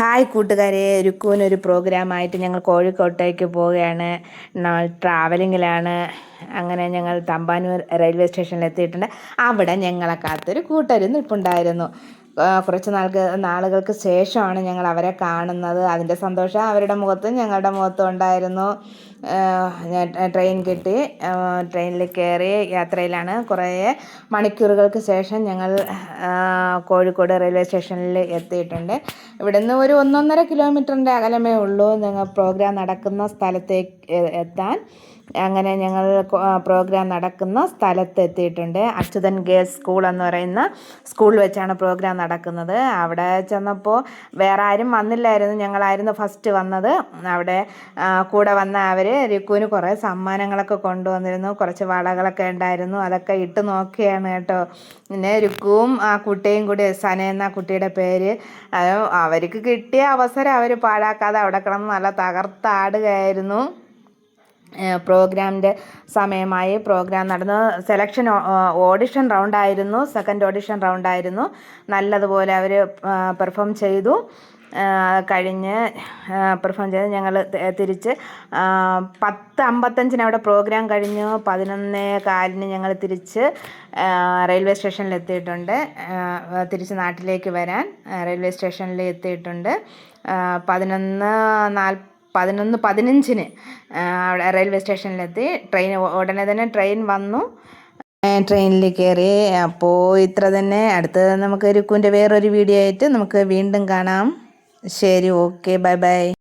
Hi കൂട്ടുകാരെ രുക്കൂനൊരു പ്രോഗ്രാമായിട്ട് ഞങ്ങൾ കോഴിക്കോട്ടേക്ക് പോവുകയാണ്. ട്രാവലിങ്ങിലാണ്. അങ്ങനെ ഞങ്ങൾ തമ്പാനൂർ റെയിൽവേ സ്റ്റേഷനിൽ എത്തിയിട്ടുണ്ട് അവിടെ ഞങ്ങളെ കാത്തൊരു കൂട്ടരും നിൽപ്പുണ്ടായിരുന്നു ആ, കുറച്ച് നാൾക്ക് നാളുകൾക്ക് ശേഷമാണ് ഞങ്ങൾ അവരെ കാണുന്നത്. അതിന്റെ സന്തോഷം അവരുടെ മുഖത്തും ഞങ്ങളുടെ മുഖത്തും ഉണ്ടായിരുന്നു. ട്രെയിൻ കിട്ടി. ട്രെയിനിൽ കയറി യാത്രയിലാണ്. കുറേ മണിക്കൂറുകൾക്ക് ശേഷം ഞങ്ങൾ കോഴിക്കോട് റെയിൽവേ സ്റ്റേഷനിൽ എത്തിയിട്ടുണ്ട്. ഇവിടുന്ന് ഒരു ഒന്നൊന്നര കിലോമീറ്ററിന്റെ അകലമേ ഉള്ളൂ. ഞങ്ങൾ പ്രോഗ്രാം നടക്കുന്ന സ്ഥലത്തേക്ക് എത്താൻ. അങ്ങനെ ഞങ്ങൾ പ്രോഗ്രാം നടക്കുന്ന സ്ഥലത്തെത്തിയിട്ടുണ്ട്. അച്യുതൻ ഗേൾസ് സ്കൂൾ എന്ന് പറയുന്ന സ്കൂളിൽ വെച്ചാണ് പ്രോഗ്രാം അവിടെ ചെന്നപ്പോൾ വേറെ ആരും വന്നില്ലായിരുന്നു. ഞങ്ങളായിരുന്നു ഫസ്റ്റ് വന്നത്. അവിടെ കൂടെ വന്ന അവർ രിക്കുവിന് കുറേ സമ്മാനങ്ങളൊക്കെ കൊണ്ടുവന്നിരുന്നു. കുറച്ച് വളകളൊക്കെ ഉണ്ടായിരുന്നു. അതൊക്കെ ഇട്ട് നോക്കിയാണ് കേട്ടോ. പിന്നെ രുക്കുവും ആ കുട്ടിയും കൂടി സന എന്ന കുട്ടിയുടെ പേര്. അവർക്ക് കിട്ടിയ അവസരം അവർ പാഴാക്കാതെ അവിടെ കിടന്ന് നല്ല തകർത്താടുകയായിരുന്നു. പ്രോഗ്രാമിന്റെ സമയമായി പ്രോഗ്രാം നടന്നു. സെലക്ഷൻ ഓഡിഷൻ റൗണ്ടായിരുന്നു സെക്കൻഡ് ഓഡിഷൻ റൗണ്ടായിരുന്നു നല്ലതുപോലെ അവർ പെർഫോം ചെയ്തു. കഴിഞ്ഞ് പെർഫോം ചെയ്ത് ഞങ്ങൾ തിരിച്ച് പത്ത് അമ്പത്തഞ്ചിന് അവിടെ പ്രോഗ്രാം കഴിഞ്ഞു. പതിനൊന്നേ കാലിന് ഞങ്ങൾ തിരിച്ച് റെയിൽവേ സ്റ്റേഷനിൽ എത്തിയിട്ടുണ്ട്. തിരിച്ച് നാട്ടിലേക്ക് വരാൻ റെയിൽവേ സ്റ്റേഷനിൽ എത്തിയിട്ടുണ്ട്. പതിനൊന്ന് നാൽ പതിനൊന്ന് പതിനഞ്ചിന് റെയിൽവേ സ്റ്റേഷനിലെത്തി. ട്രെയിൻ ഉടനെ തന്നെ ട്രെയിൻ വന്നു. ട്രെയിനിൽ കയറി. അപ്പോൾ ഇത്ര തന്നെ. അടുത്ത് നമുക്ക് രുക്കുവിന്റെ വേറൊരു വീഡിയോ ആയിട്ട് നമുക്ക് വീണ്ടും കാണാം. ശരി ഓക്കെ ബൈ ബൈ.